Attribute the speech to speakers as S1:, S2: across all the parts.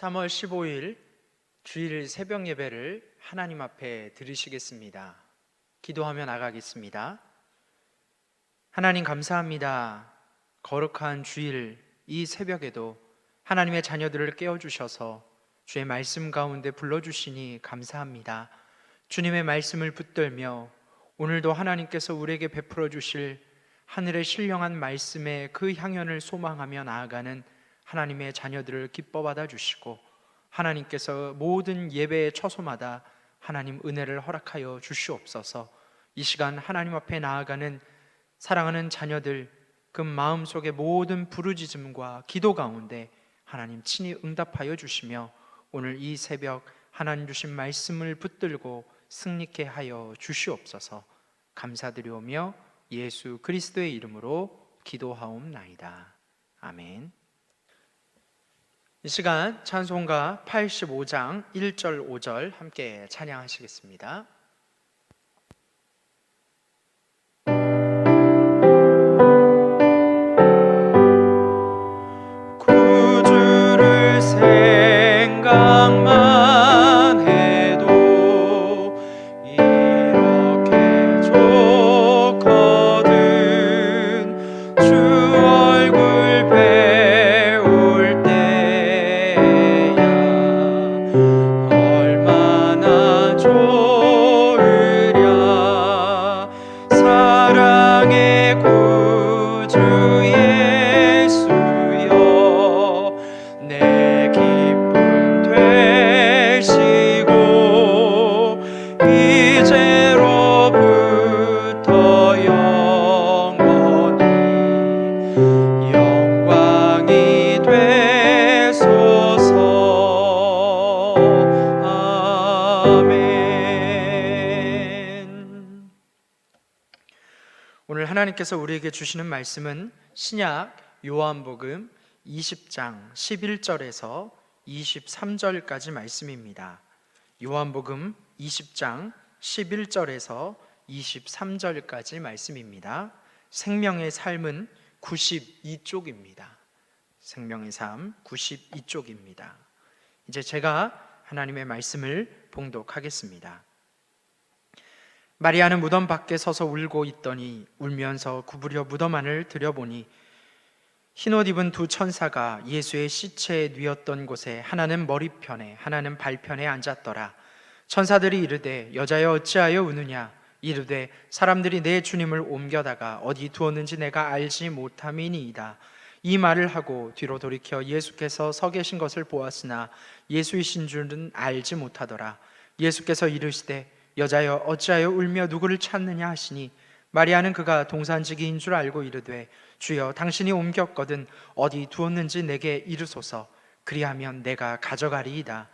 S1: 3월 15일 주일 새벽 예배를 하나님 앞에 드리시겠습니다. 기도하며 나가겠습니다. 하나님 감사합니다. 거룩한 주일 이 새벽에도 하나님의 자녀들을 깨워주셔서 주의 말씀 가운데 불러주시니 감사합니다. 주님의 말씀을 붙들며 오늘도 하나님께서 우리에게 베풀어 주실 하늘의 신령한 말씀의 그 향연을 소망하며 나아가는 하나님의 자녀들을 기뻐 받아 주시고 하나님께서 모든 예배의 처소마다 하나님 은혜를 허락하여 주시옵소서. 이 시간 하나님 앞에 나아가는 사랑하는 자녀들 그 마음 속의 모든 부르짖음과 기도 가운데 하나님 친히 응답하여 주시며 오늘 이 새벽 하나님 주신 말씀을 붙들고 승리케 하여 주시옵소서. 감사드리오며 예수 그리스도의 이름으로 기도하옵나이다. 아멘. 이 시간 찬송가 85장 1절 5절 함께 찬양하시겠습니다. 하나님께서 우리에게 주시는 말씀은 신약 요한복음 20장 11절에서 23절까지 말씀입니다. 요한복음 20장 11절에서 23절까지 말씀입니다. 생명의 삶은 92쪽입니다. 생명의 삶 92쪽입니다. 이제 제가 하나님의 말씀을 봉독하겠습니다. 마리아는 무덤 밖에 서서 울고 있더니 울면서 구부려 무덤 안을 들여보니 흰옷 입은 두 천사가 예수의 시체에 뉘었던 곳에 하나는 머리편에 하나는 발편에 앉았더라. 천사들이 이르되 여자여 어찌하여 우느냐 이르되 사람들이 내 주님을 옮겨다가 어디 두었는지 내가 알지 못함이니이다. 이 말을 하고 뒤로 돌이켜 예수께서 서 계신 것을 보았으나 예수이신 줄은 알지 못하더라. 예수께서 이르시되 여자여 어찌하여 울며 누구를 찾느냐 하시니 마리아는 그가 동산지기인 줄 알고 이르되 주여 당신이 옮겼거든 어디 두었는지 내게 이르소서. 그리하면 내가 가져가리이다.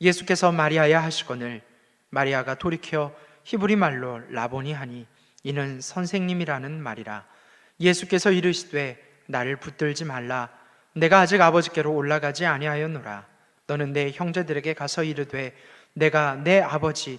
S1: 예수께서 마리아야 하시거늘 마리아가 돌이켜 히브리 말로 라보니 하니 이는 선생님이라는 말이라. 예수께서 이르시되 나를 붙들지 말라. 내가 아직 아버지께로 올라가지 아니하였노라. 너는 내 형제들에게 가서 이르되 내가 내 아버지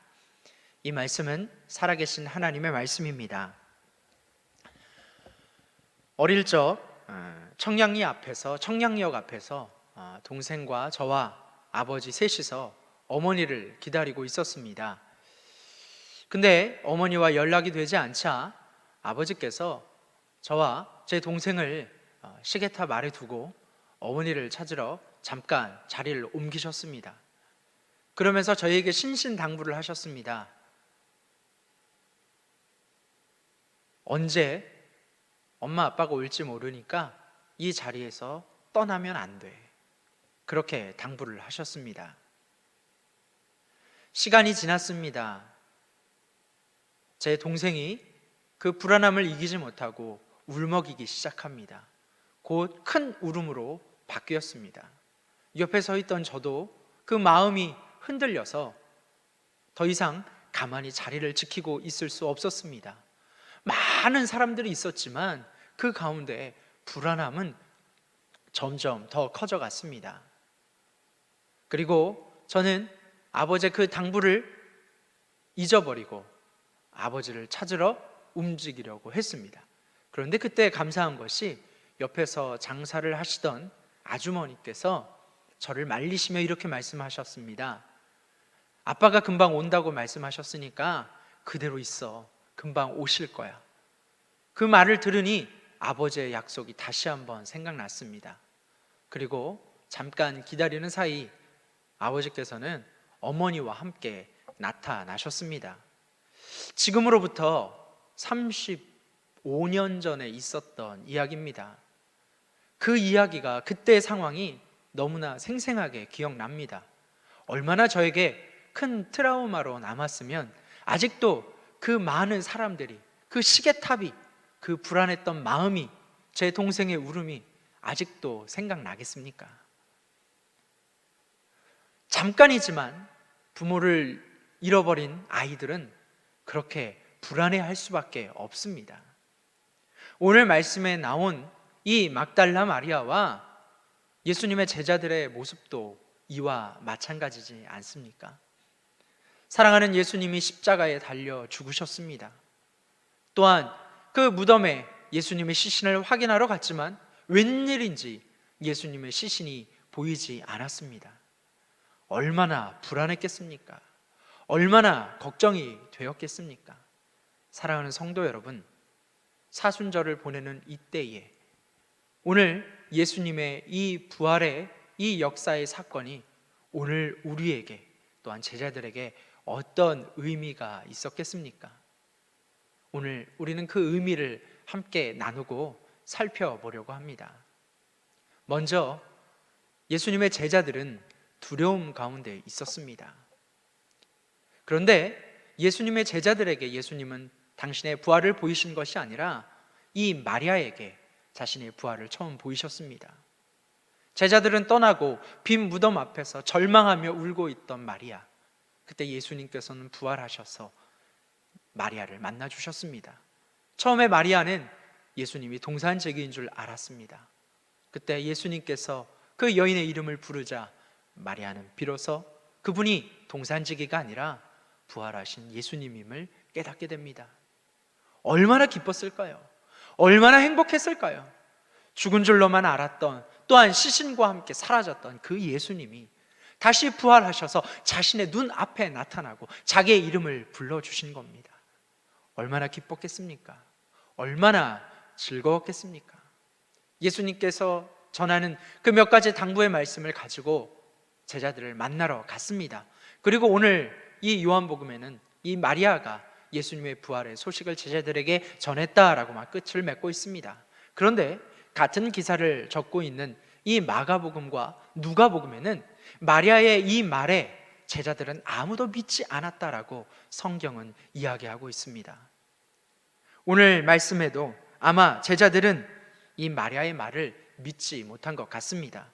S1: 이 말씀은 살아계신 하나님의 말씀입니다. 어릴 적 어, 청량리 앞에서 청량역 앞에서 어, 동생과 저와 아버지 셋이서 어머니를 기다리고 있었습니다. 근데 어머니와 연락이 되지 않자 아버지께서 저와 제 동생을 어, 시계탑 아래 두고 어머니를 찾으러 잠깐 자리를 옮기셨습니다. 그러면서 저희에게 신신당부를 하셨습니다. 언제 엄마 아빠가 올지 모르니까 이 자리에서 떠나면 안 돼. 그렇게 당부를 하셨습니다. 시간이 지났습니다. 제 동생이 그 불안함을 이기지 못하고 울먹이기 시작합니다. 곧 큰 울음으로 바뀌었습니다. 옆에 서 있던 저도 그 마음이 흔들려서 더 이상 가만히 자리를 지키고 있을 수 없었습니다. 많은 사람들이 있었지만 그 가운데 불안함은 점점 더 커져갔습니다. 그리고 저는 아버지의 그 당부를 잊어버리고 아버지를 찾으러 움직이려고 했습니다. 그런데 그때 감사한 것이 옆에서 장사를 하시던 아주머니께서 저를 말리시며 이렇게 말씀하셨습니다. 아빠가 금방 온다고 말씀하셨으니까 그대로 있어. 금방 오실 거야. 그 말을 들으니 아버지의 약속이 다시 한번 생각났습니다. 그리고 잠깐 기다리는 사이 아버지께서는 어머니와 함께 나타나셨습니다. 지금으로부터 35년 전에 있었던 이야기입니다. 그 이야기가 그때의 상황이 너무나 생생하게 기억납니다. 얼마나 저에게 큰 트라우마로 남았으면 아직도 그 많은 사람들이 그 시계탑이 그 불안했던 마음이 제 동생의 울음이 아직도 생각나겠습니까? 잠깐이지만 부모를 잃어버린 아이들은 그렇게 불안해할 수밖에 없습니다. 오늘 말씀에 나온 이 막달라 마리아와 예수님의 제자들의 모습도 이와 마찬가지지 않습니까? 사랑하는 예수님이 십자가에 달려 죽으셨습니다. 또한 그 무덤에 예수님의 시신을 확인하러 갔지만 웬일인지 예수님의 시신이 보이지 않았습니다. 얼마나 불안했겠습니까? 얼마나 걱정이 되었겠습니까? 사랑하는 성도 여러분, 사순절을 보내는 이때에 오늘 예수님의 이 부활의 이 역사의 사건이 오늘 우리에게 또한 제자들에게 어떤 의미가 있었겠습니까? 오늘 우리는 그 의미를 함께 나누고 살펴보려고 합니다. 먼저 예수님의 제자들은 두려움 가운데 있었습니다. 그런데 예수님의 제자들에게 예수님은 당신의 부활을 보이신 것이 아니라 이 마리아에게 자신의 부활을 처음 보이셨습니다. 제자들은 떠나고 빈 무덤 앞에서 절망하며 울고 있던 마리아. 그때 예수님께서는 부활하셔서 마리아를 만나 주셨습니다. 처음에 마리아는 예수님이 동산제기인 줄 알았습니다. 그때 예수님께서 그 여인의 이름을 부르자 마리아는 비로소 그분이 동산지기가 아니라 부활하신 예수님임을 깨닫게 됩니다. 얼마나 기뻤을까요? 얼마나 행복했을까요? 죽은 줄로만 알았던 또한 시신과 함께 사라졌던 그 예수님이 다시 부활하셔서 자신의 눈 앞에 나타나고 자기의 이름을 불러주신 겁니다. 얼마나 기뻤겠습니까? 얼마나 즐거웠겠습니까? 예수님께서 전하는 그 몇 가지 당부의 말씀을 가지고 제자들을 만나러 갔습니다. 그리고 오늘 이 요한복음에는 이 마리아가 예수님의 부활의 소식을 제자들에게 전했다라고 막 끝을 맺고 있습니다. 그런데 같은 기사를 적고 있는 이 마가복음과 누가복음에는 마리아의 이 말에 제자들은 아무도 믿지 않았다라고 성경은 이야기하고 있습니다. 오늘 말씀에도 아마 제자들은 이 마리아의 말을 믿지 못한 것 같습니다.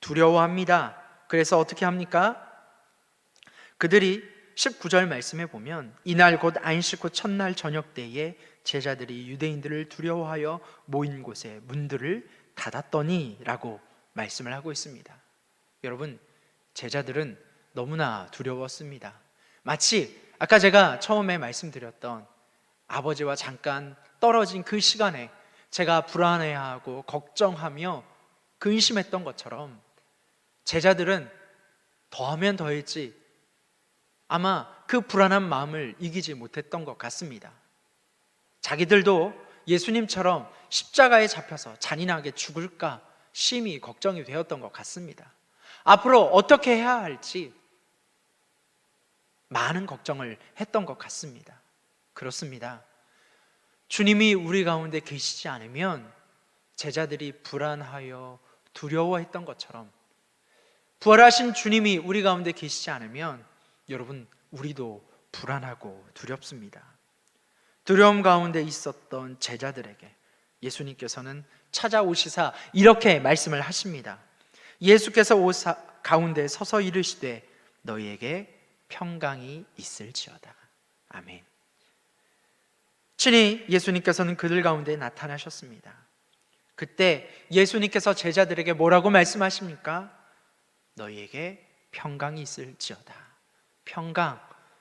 S1: 두려워합니다. 그래서 어떻게 합니까? 그들이 19절 말씀에 보면 이날 곧 안식 후 첫날 저녁 때에 제자들이 유대인들을 두려워하여 모인 곳에 문들을 닫았더니라고 말씀을 하고 있습니다. 여러분, 제자들은 너무나 두려웠습니다. 마치 아까 제가 처음에 말씀드렸던 아버지와 잠깐 떨어진 그 시간에 제가 불안해하고 걱정하며 근심했던 것처럼 제자들은 더하면 더했지 아마 그 불안한 마음을 이기지 못했던 것 같습니다. 자기들도 예수님처럼 십자가에 잡혀서 잔인하게 죽을까 심히 걱정이 되었던 것 같습니다. 앞으로 어떻게 해야 할지 많은 걱정을 했던 것 같습니다. 그렇습니다. 주님이 우리 가운데 계시지 않으면 제자들이 불안하여 두려워했던 것처럼 부활하신 주님이 우리 가운데 계시지 않으면 여러분 우리도 불안하고 두렵습니다. 두려움 가운데 있었던 제자들에게 예수님께서는 찾아오시사 이렇게 말씀을 하십니다. 예수께서 오사 가운데 서서 이르시되 너희에게 평강이 있을지어다. 아멘. 친히 예수님께서는 그들 가운데 나타나셨습니다. 그때 예수님께서 제자들에게 뭐라고 말씀하십니까? 너희에게 평강이 있을지어다. 평강,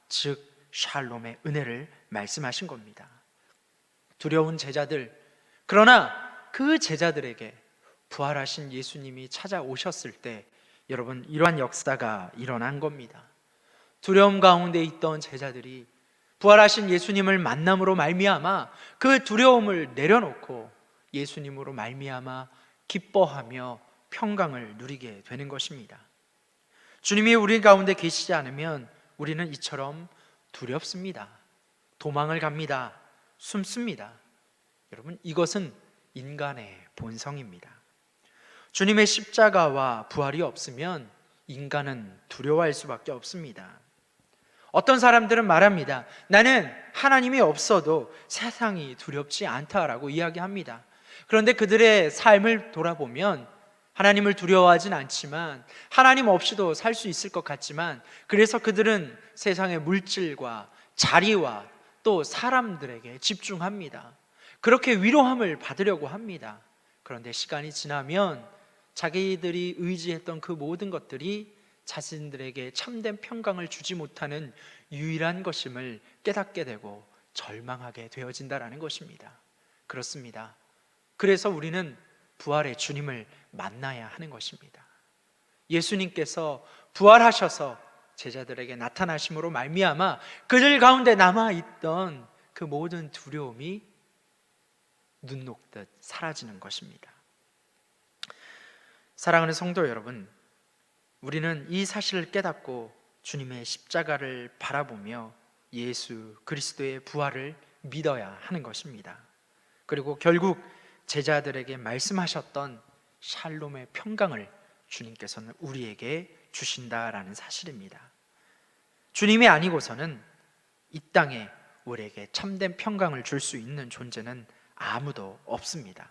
S1: 즉 샬롬의 은혜를 말씀하신 겁니다. 두려운 제자들, 그러나 그 제자들에게 부활하신 예수님이 찾아오셨을 때 여러분 이러한 역사가 일어난 겁니다. 두려움 가운데 있던 제자들이 부활하신 예수님을 만남으로 말미암아 그 두려움을 내려놓고 예수님으로 말미암아 기뻐하며 평강을 누리게 되는 것입니다. 주님이 우리 가운데 계시지 않으면 우리는 이처럼 두렵습니다. 도망을 갑니다. 숨습니다. 여러분, 이것은 인간의 본성입니다. 주님의 십자가와 부활이 없으면 인간은 두려워할 수밖에 없습니다. 어떤 사람들은 말합니다. 나는 하나님이 없어도 세상이 두렵지 않다라고 이야기합니다. 그런데 그들의 삶을 돌아보면 하나님을 두려워하진 않지만 하나님 없이도 살 수 있을 것 같지만 그래서 그들은 세상의 물질과 자리와 또 사람들에게 집중합니다. 그렇게 위로함을 받으려고 합니다. 그런데 시간이 지나면 자기들이 의지했던 그 모든 것들이 자신들에게 참된 평강을 주지 못하는 유일한 것임을 깨닫게 되고 절망하게 되어진다라는 것입니다. 그렇습니다. 그래서 우리는 부활의 주님을 만나야 하는 것입니다. 예수님께서 부활하셔서 제자들에게 나타나심으로 말미암아 그들 가운데 남아 있던 그 모든 두려움이 눈 녹듯 사라지는 것입니다. 사랑하는 성도 여러분, 우리는 이 사실을 깨닫고 주님의 십자가를 바라보며 예수 그리스도의 부활을 믿어야 하는 것입니다. 그리고 결국 제자들에게 말씀하셨던 샬롬의 평강을 주님께서는 우리에게 주신다라는 사실입니다. 주님이 아니고서는 이 땅에 우리에게 참된 평강을 줄 수 있는 존재는 아무도 없습니다.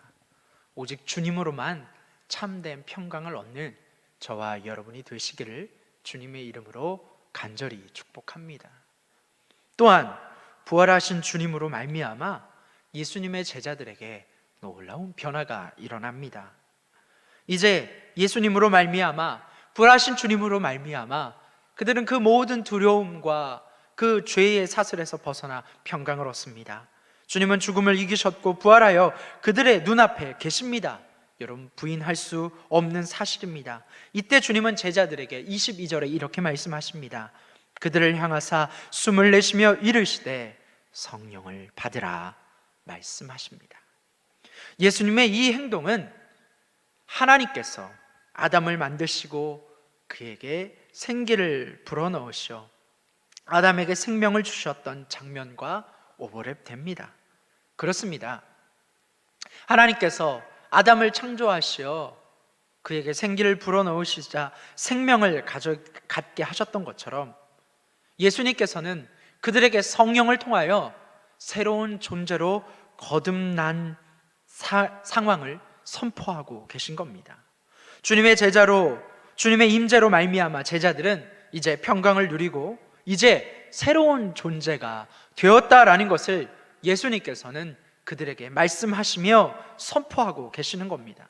S1: 오직 주님으로만 참된 평강을 얻는 저와 여러분이 되시기를 주님의 이름으로 간절히 축복합니다. 또한 부활하신 주님으로 말미암아 예수님의 제자들에게 놀라운 변화가 일어납니다. 이제 예수님으로 말미암아 부활하신 주님으로 말미암아 그들은 그 모든 두려움과 그 죄의 사슬에서 벗어나 평강을 얻습니다. 주님은 죽음을 이기셨고 부활하여 그들의 눈앞에 계십니다. 여러분 부인할 수 없는 사실입니다. 이때 주님은 제자들에게 22절에 이렇게 말씀하십니다. 그들을 향하사 숨을 내쉬며 이르시되 성령을 받으라 말씀하십니다. 예수님의 이 행동은 하나님께서 아담을 만드시고 그에게 생기를 불어넣으셔 아담에게 생명을 주셨던 장면과 오버랩 됩니다. 그렇습니다. 하나님께서 아담을 창조하시어 그에게 생기를 불어넣으시자 생명을 가져, 갖게 하셨던 것처럼 예수님께서는 그들에게 성령을 통하여 새로운 존재로 거듭난 사, 상황을 선포하고 계신 겁니다. 주님의 제자로 주님의 임재로 말미암아 제자들은 이제 평강을 누리고 이제 새로운 존재가 되었다라는 것을 예수님께서는 그들에게 말씀하시며 선포하고 계시는 겁니다.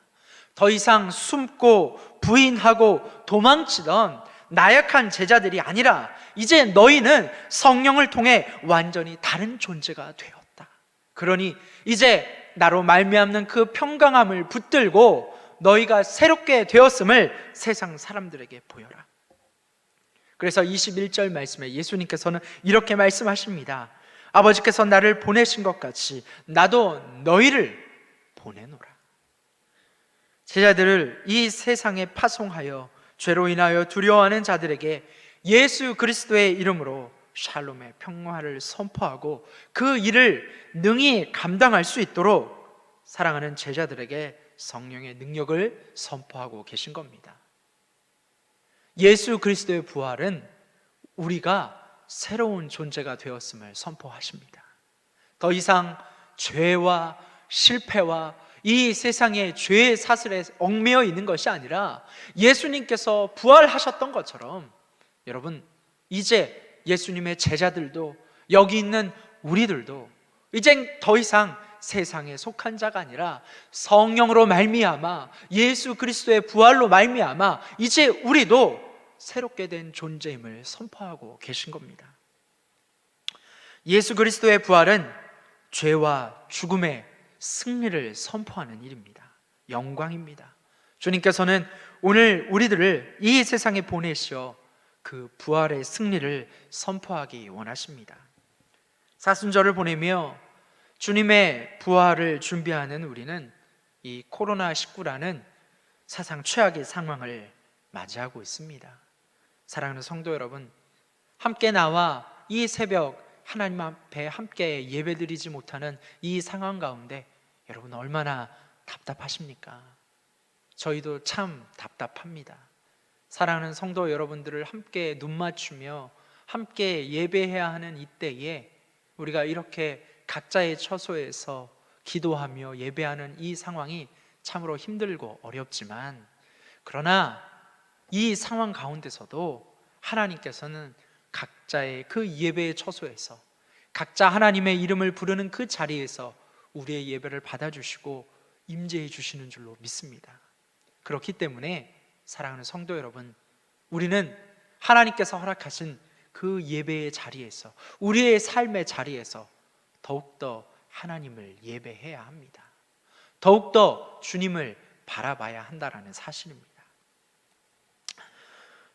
S1: 더 이상 숨고 부인하고 도망치던 나약한 제자들이 아니라 이제 너희는 성령을 통해 완전히 다른 존재가 되었다. 그러니 이제 나로 말미암는 그 평강함을 붙들고 너희가 새롭게 되었음을 세상 사람들에게 보여라. 그래서 21절 말씀에 예수님께서는 이렇게 말씀하십니다. 아버지께서 나를 보내신 것 같이 나도 너희를 보내노라. 제자들을 이 세상에 파송하여 죄로 인하여 두려워하는 자들에게 예수 그리스도의 이름으로 샬롬의 평화를 선포하고 그 일을 능히 감당할 수 있도록 사랑하는 제자들에게 성령의 능력을 선포하고 계신 겁니다. 예수 그리스도의 부활은 우리가 새로운 존재가 되었음을 선포하십니다. 더 이상 죄와 실패와 이 세상의 죄의 사슬에 얽매여 있는 것이 아니라 예수님께서 부활하셨던 것처럼 여러분 이제 예수님의 제자들도 여기 있는 우리들도 이젠 더 이상 세상에 속한 자가 아니라 성령으로 말미암아 예수 그리스도의 부활로 말미암아 이제 우리도 새롭게 된 존재임을 선포하고 계신 겁니다. 예수 그리스도의 부활은 죄와 죽음의 승리를 선포하는 일입니다. 영광입니다. 주님께서는 오늘 우리들을 이 세상에 보내시어 그 부활의 승리를 선포하기 원하십니다. 사순절을 보내며 주님의 부활을 준비하는 우리는 이 코로나19라는 사상 최악의 상황을 맞이하고 있습니다. 사랑하는 성도 여러분, 함께 나와 이 새벽 하나님 앞에 함께 예배드리지 못하는 이 상황 가운데 여러분 얼마나 답답하십니까? 저희도 참 답답합니다. 사랑하는 성도 여러분들을 함께 눈 맞추며 함께 예배해야 하는 이때에 우리가 이렇게 각자의 처소에서 기도하며 예배하는 이 상황이 참으로 힘들고 어렵지만 그러나 이 상황 가운데서도 하나님께서는 각자의 그 예배의 처소에서 각자 하나님의 이름을 부르는 그 자리에서 우리의 예배를 받아주시고 임재해 주시는 줄로 믿습니다. 그렇기 때문에 사랑하는 성도 여러분, 우리는 하나님께서 허락하신 그 예배의 자리에서 우리의 삶의 자리에서 더욱더 하나님을 예배해야 합니다. 더욱더 주님을 바라봐야 한다라는 사실입니다.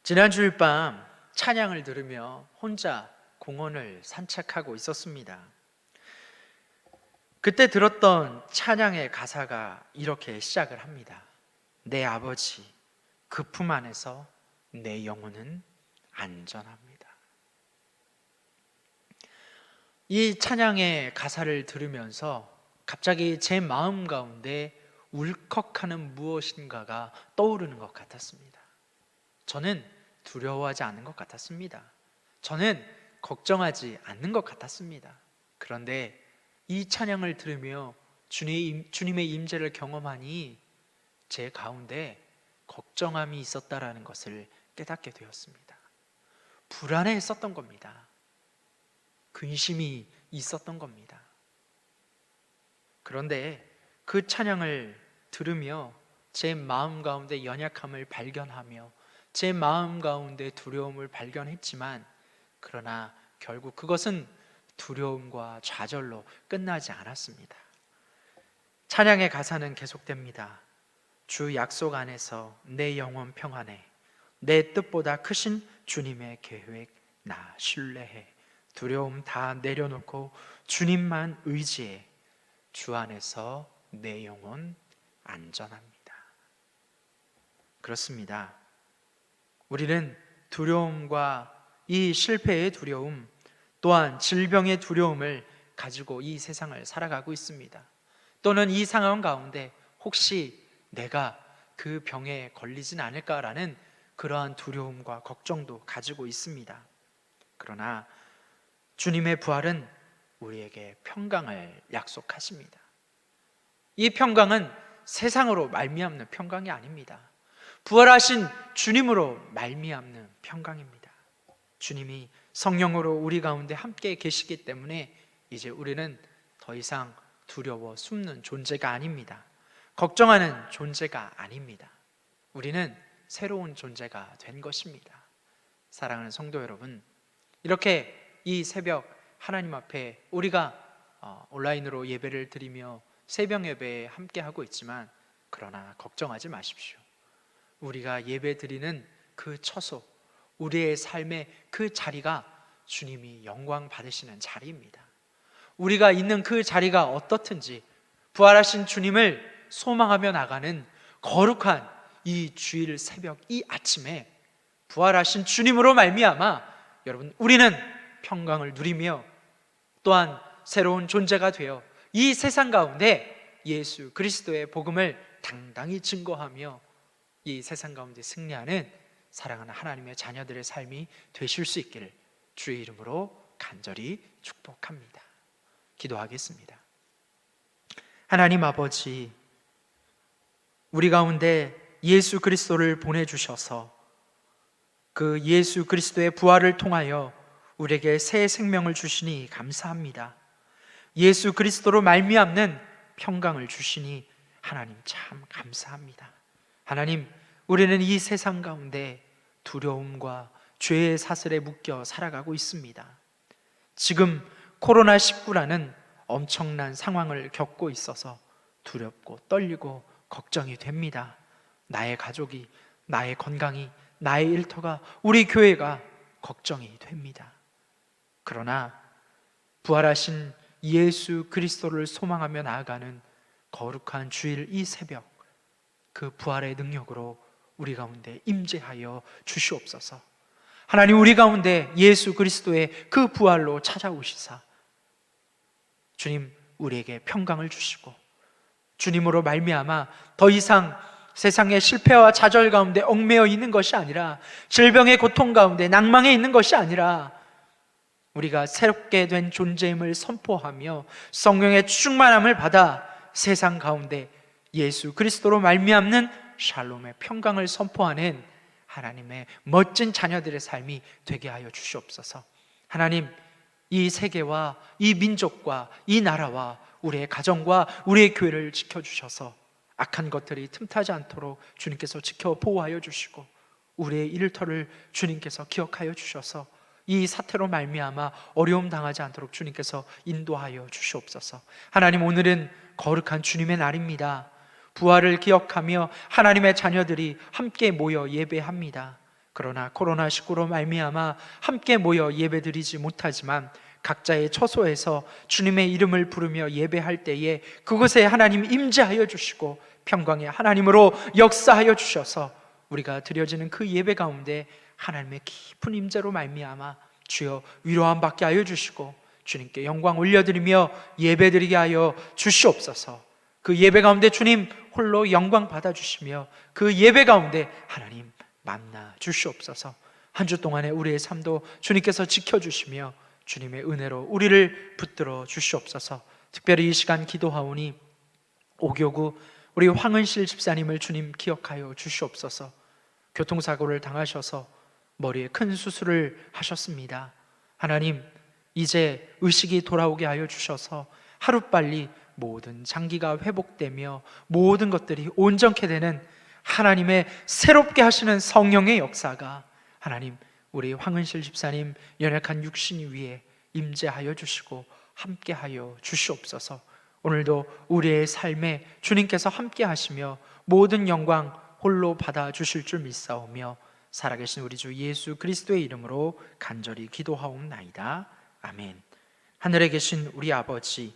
S1: 지난 주일 밤 찬양을 들으며 혼자 공원을 산책하고 있었습니다. 그때 들었던 찬양의 가사가 이렇게 시작을 합니다. 내 아버지, 그 품 안에서 내 영혼은 안전합니다. 이 찬양의 가사를 들으면서 갑자기 제 마음 가운데 울컥하는 무엇인가가 떠오르는 것 같았습니다. 저는 두려워하지 않는 것 같았습니다. 저는 걱정하지 않는 것 같았습니다. 그런데 이 찬양을 들으며 주님, 주님의 임재를 경험하니 제 가운데 걱정함이 있었다라는 것을 깨닫게 되었습니다. 불안해했었던 겁니다. 근심이 있었던 겁니다. 그런데 그 찬양을 들으며 제 마음 가운데 연약함을 발견하며 제 마음 가운데 두려움을 발견했지만 그러나 결국 그것은 두려움과 좌절로 끝나지 않았습니다. 찬양의 가사는 계속됩니다. 주 약속 안에서 내 영혼 평안해. 내 뜻보다 크신 주님의 계획 나 신뢰해. 두려움 다 내려놓고 주님만 의지해. 주 안에서 내 영혼 안전합니다. 그렇습니다. 우리는 두려움과 이 실패의 두려움 또한 질병의 두려움을 가지고 이 세상을 살아가고 있습니다. 또는 이 상황 가운데 혹시 내가 그 병에 걸리진 않을까라는 그러한 두려움과 걱정도 가지고 있습니다. 그러나 주님의 부활은 우리에게 평강을 약속하십니다. 이 평강은 세상으로 말미암는 평강이 아닙니다. 부활하신 주님으로 말미암는 평강입니다. 주님이 성령으로 우리 가운데 함께 계시기 때문에 이제 우리는 더 이상 두려워 숨는 존재가 아닙니다. 걱정하는 존재가 아닙니다. 우리는 새로운 존재가 된 것입니다. 사랑하는 성도 여러분, 이렇게 이 새벽 하나님 앞에 우리가 어, 온라인으로 예배를 드리며 새벽 예배에 함께 하고 있지만 그러나 걱정하지 마십시오. 우리가 예배 드리는 그 처소, 우리의 삶의 그 자리가 주님이 영광 받으시는 자리입니다. 우리가 있는 그 자리가 어떻든지 부활하신 주님을 소망하며 나가는 거룩한 이 주일 새벽 이 아침에 부활하신 주님으로 말미암아 여러분 우리는 평강을 누리며 또한 새로운 존재가 되어 이 세상 가운데 예수 그리스도의 복음을 당당히 증거하며 이 세상 가운데 승리하는 사랑하는 하나님의 자녀들의 삶이 되실 수 있기를 주의 이름으로 간절히 축복합니다. 기도하겠습니다. 하나님 아버지, 우리 가운데 예수 그리스도를 보내주셔서 그 예수 그리스도의 부활을 통하여 우리에게 새 생명을 주시니 감사합니다. 예수 그리스도로 말미암는 평강을 주시니 하나님 참 감사합니다. 하나님, 우리는 이 세상 가운데 두려움과 죄의 사슬에 묶여 살아가고 있습니다. 지금 코로나19라는 엄청난 상황을 겪고 있어서 두렵고 떨리고 걱정이 됩니다. 나의 가족이, 나의 건강이, 나의 일터가, 우리 교회가 걱정이 됩니다. 그러나 부활하신 예수 그리스도를 소망하며 나아가는 거룩한 주일 이 새벽 그 부활의 능력으로 우리 가운데 임재하여 주시옵소서. 하나님 우리 가운데 예수 그리스도의 그 부활로 찾아오시사 주님 우리에게 평강을 주시고 주님으로 말미암아 더 이상 세상의 실패와 좌절 가운데 얽매여 있는 것이 아니라 질병의 고통 가운데 낭망에 있는 것이 아니라 우리가 새롭게 된 존재임을 선포하며 성령의 충만함을 받아 세상 가운데 예수 그리스도로 말미암는 샬롬의 평강을 선포하는 하나님의 멋진 자녀들의 삶이 되게 하여 주시옵소서. 하나님, 이 세계와 이 민족과 이 나라와 우리의 가정과 우리의 교회를 지켜주셔서 악한 것들이 틈타지 않도록 주님께서 지켜 보호하여 주시고 우리의 일터를 주님께서 기억하여 주셔서 이 사태로 말미암아 어려움 당하지 않도록 주님께서 인도하여 주시옵소서. 하나님 오늘은 거룩한 주님의 날입니다. 부활을 기억하며 하나님의 자녀들이 함께 모여 예배합니다. 그러나 코로나19로 말미암아 함께 모여 예배드리지 못하지만 각자의 처소에서 주님의 이름을 부르며 예배할 때에 그곳에 하나님 임재하여 주시고 평강의 하나님으로 역사하여 주셔서 우리가 드려지는 그 예배 가운데 하나님의 깊은 임재로 말미암아 주여 위로함 받게 하여 주시고 주님께 영광 올려드리며 예배드리게 하여 주시옵소서. 그 예배 가운데 주님 홀로 영광 받아 주시며 그 예배 가운데 하나님 만나 주시옵소서. 한 주 동안의 우리의 삶도 주님께서 지켜 주시며 주님의 은혜로 우리를 붙들어 주시옵소서. 특별히 이 시간 기도하오니 오교구 우리 황은실 집사님을 주님 기억하여 주시옵소서. 교통사고를 당하셔서 머리에 큰 수술을 하셨습니다. 하나님, 이제 의식이 돌아오게 하여 주셔서 하루빨리 모든 장기가 회복되며 모든 것들이 온전케 되는 하나님의 새롭게 하시는 성령의 역사가 하나님 우리 황은실 집사님 연약한 육신 위에 임재하여 주시고 함께하여 주시옵소서. 오늘도 우리의 삶에 주님께서 함께 하시며 모든 영광 홀로 받아 주실 줄 믿사오며 살아계신 우리 주 예수 그리스도의 이름으로 간절히 기도하옵나이다. 아멘. 하늘에 계신 우리 아버지